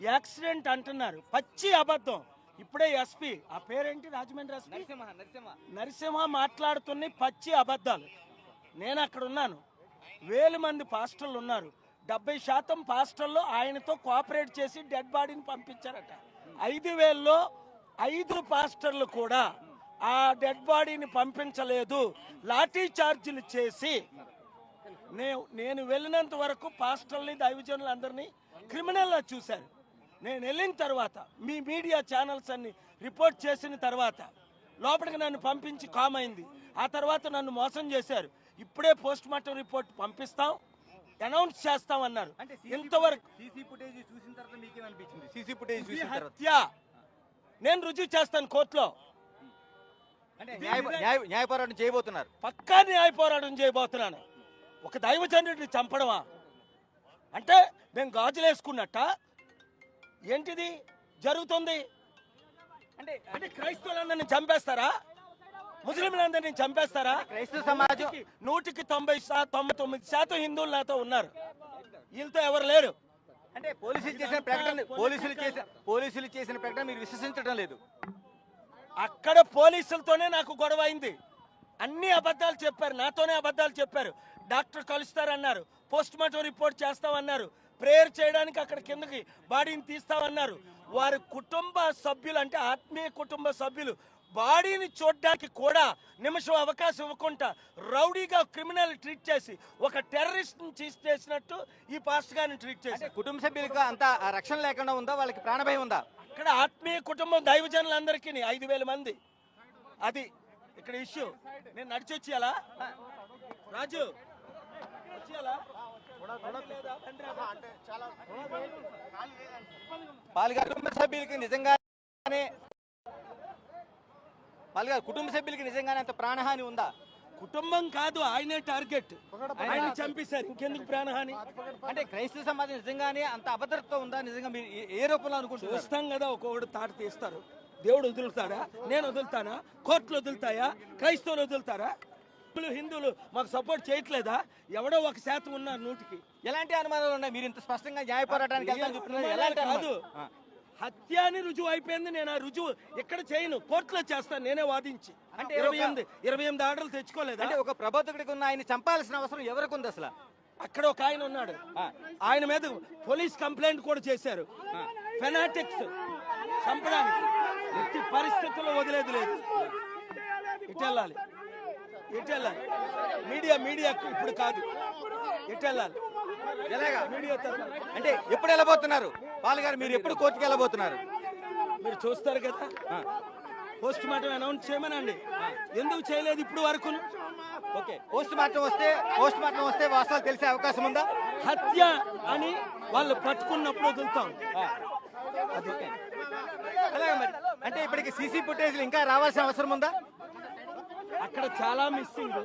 Accident అంటున్నారు. పచ్చి అబద్ధం. ఇప్పుడే ఎస్పీ ఆ పేరేంటి రాజమండ్రి ఎస్పీ? నరసింహ మాట్లాడుతున్న పచ్చి అబద్ధాలు. నేను అక్కడ ఉన్నాను. వేల మంది పాస్టర్లు ఉన్నారు. డెబ్బై శాతం పాస్టర్లు ఆయనతో కోఆపరేట్ చేసి డెడ్ బాడీని పంపించారట. ఐదు వేల్లో ఐదు పాస్టర్లు కూడా ఆ డెడ్ బాడీని పంపించలేదు. లాఠీ చార్జీలు చేసి నేను నేను వెళ్ళినంత వరకు పాస్టర్ని దైవజనులందరినీ క్రిమినల్లా చూశారు. నేను వెళ్ళిన తర్వాత మీ మీడియా ఛానల్స్ అన్ని రిపోర్ట్ చేసిన తర్వాత లోపలికి నన్ను పంపించి కామ్ అయింది. ఆ తర్వాత నన్ను మోసం చేశారు. ఇప్పుడే పోస్ట్ మార్టం రిపోర్ట్ పంపిస్తాం అనౌన్స్ చేస్తాం అన్నారు. ఇంతవరకు హత్య. నేను రుజువు చేస్తాను కోర్టులో. న్యాయ పోరాటం చేయబోతున్నారు. పక్కా న్యాయ పోరాటం చేయబోతున్నాను. ఒక దైవజనుడిని చంపడమా? అంటే మేము గాజులు వేసుకున్నట్ట ఏంటిది? జరుగుతుంది. అంటే అంటే క్రైస్తవులందరినీ చంపేస్తారా? ముస్లింలందరినీ చంపేస్తారా? క్రైస్తవ సమాజం నూటికి- తొంభై తొంభై తొమ్మిది శాతం హిందువులు నాతో ఉన్నారు. వీళ్ళతో ఎవరు లేరు. అంటే పోలీసులు చేసిన ప్రకటన పోలీసులు చేసిన పోలీసులు చేసిన ప్రకటన మీరు విశ్వసించడం లేదు. అక్కడ పోలీసులతోనే నాకు గొడవ అయింది. అన్ని అబద్ధాలు చెప్పారు. నాతోనే అబద్ధాలు చెప్పారు. డాక్టర్ కలుస్తారన్నారు. పోస్ట్ మార్టం రిపోర్ట్ చేస్తామన్నారు. ప్రేయర్ చేయడానికి అక్కడ కిందకి బాడీని తీస్తామన్నారు. వారి కుటుంబ సభ్యులు అంటే ఆత్మీయ కుటుంబ సభ్యులు బాడీని చూడడానికి కూడా నిమిషం అవకాశం ఇవ్వకుండా రౌడీగా క్రిమినల్ ట్రీట్ చేసి ఒక టెర్రరిస్ట్ చీజ్ చేసినట్టు ఈ పాస్ట్ గారిని ట్రీట్ చేశారు. కుటుంబ సభ్యులకు అంత రక్షణ లేకుండా ఉందా? వాళ్ళకి ప్రాణభయం ఉందా? ఇక్కడ ఆత్మీయ కుటుంబం దైవజనులందరికీ ఐదు వేల మంది. అది ఇక్కడ ఇష్యూ. నేను నడిచి వచ్చేయాలా రాజు వచ్చేయాలా పాల్గారు కుటుంబ సభ్యులకి నిజంగానే పాల్గారు కుటుంబ సభ్యులకి నిజంగానే అంత ప్రాణహాని ఉందా? కుటుంబం కాదు ఆయనే టార్గెట్. ఆయన చంపేశారు ఇంకెందుకు ప్రాణహాని? అంటే క్రైస్తవ సమాజం నిజంగానే అంత అభద్రత ఉందా? నిజంగా మీరు ఏ- ఏ రూపంలో అనుకుంటున్నారు? చూస్తాం కదా ఒక్కొక్కడు తాట తీస్తారు. దేవుడు వదులుతాడా? నేను వదులుతానా? కోర్టులు వదులుతాయా? క్రైస్తవులు వదులుతారా? హిందువులు హిందువులు మాకు సపోర్ట్ చేయట్లేదా? ఎవడో ఒక శాతం ఉన్నారు నూటికి. ఎలాంటి అనుమానాలు ఉన్నాయి? మీరు ఇంత స్పష్టంగా న్యాయ పోరాటానికి వెళ్తాను చెప్తున్నారు. ఎలాంటి కాదు. హత్య అని రుజువు అయిపోయింది. నేను ఆ రుజువు ఎక్కడ చేయను. కోర్టులో చేస్తాను. నేనే వాదించి. అంటే ఇరవై ఎనిమిది ఇరవై ఎనిమిది ఆర్డర్లు తెచ్చుకోలేదా? అంటే ఒక ప్రబోధకుడికి ఉన్న ఆయన చంపాల్సిన అవసరం ఎవరికి ఉంది అసలు? అక్కడ ఒక ఆయన ఉన్నాడు. ఆయన మీద పోలీస్ కంప్లైంట్ కూడా చేశారు. ఫెనాటిక్స్ చంపడానికి. ఎట్టి పరిస్థితుల్లో వదిలేదు లేదు. ఇటు వెళ్ళాలి. ఇటు వెళ్ళాలి మీడియా మీడియా ఇప్పుడు కాదు. ఇటు వెళ్ళాలి ఎలాగా? మీడియా. అంటే ఎప్పుడు వెళ్ళబోతున్నారు? పాల్గారు మీరు ఎప్పుడు కోర్టుకి వెళ్ళబోతున్నారు? మీరు చూస్తారు కదా. పోస్ట్ మార్టం అనౌన్స్ చేయమనండి. ఎందుకు చేయలేదు ఇప్పుడు వరకు ఓకే. పోస్ట్ మార్టం వస్తే పోస్ట్ మార్టం వస్తే వాస్తవాలు తెలిసే అవకాశం ఉందా? హత్య అని వాళ్ళు పట్టుకున్నప్పుడు వదులుతాం. అది. అలాగే మరి. అంటే ఇప్పటికి సీసీ ఫుటేజ్లు ఇంకా రావాల్సిన అవసరం ఉందా? అక్కడ చాలా మిస్సింగ్.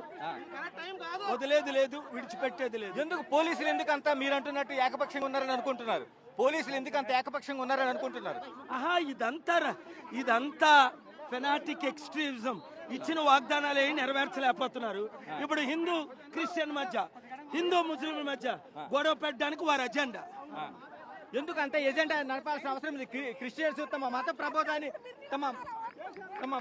వదిలేదు లేదు విడిచిపెట్టేది లేదు. ఎందుకు? పోలీసులు ఎందుకు అంతా మీరు అంటున్నట్టు ఏకపక్షంగా ఉన్నారని అనుకుంటున్నారు? పోలీసులు ఎందుకు అంత ఏకపక్షంగా ఉన్నారని అనుకుంటున్నారు? ఆహా ఇదంతా ఇదంతా ఫెనాటిక్ ఎక్స్ట్రీమిజం ఇచ్చిన వాగ్దానాలు ఏమి నెరవేర్చలేకపోతున్నారు. ఇప్పుడు హిందూ క్రిస్టియన్ మధ్య హిందూ ముస్లింల మధ్య గొడవ పెట్టడానికి వారి అజెండా. ఎందుకు అంత ఎజెండా నడపాల్సిన అవసరం క్రి- క్రిస్టియన్స్ తమ మత ప్రబోధాన్ని తమ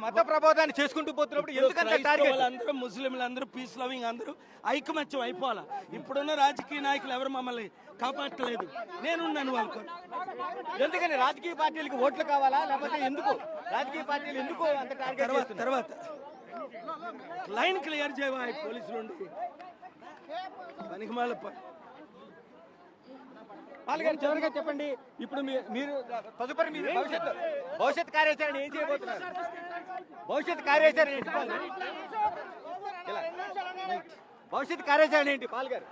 మత ప్రబోధాన్ని చేసుకుంటూ పోతున్నప్పుడు ఎందుకంత టార్గెట్? క్రైస్తవులందరూ ముస్లింలందరూ పీస్ లవింగ్ అందరూ ఐకమత్యం అయిపోవాలా? ఇప్పుడున్న రాజకీయ నాయకులు ఎవరు మమ్మల్ని కాపాడలేదు నేనున్నాను వాళ్ళకు. ఎందుకని రాజకీయ పార్టీలకు ఓట్లు కావాలా? లేకపోతే ఎందుకు? రాజకీయ పార్టీలు ఎందుకు అంత టార్గెట్ తర్వాత లైన్ క్లియర్ చేయవా? పోలీసులు పనికిమాల పని పాల్గారు చివరిగా చెప్పండి. ఇప్పుడు మీ- మీరు తదుపరి మీరు భవిష్యత్తు భవిష్యత్ కార్యాచరణ ఏం చేయబోతున్నారు? భవిష్యత్ కార్యాచరణ ఏంటి. భవిష్యత్ కార్యాచరణ ఏంటి? పాల్గారు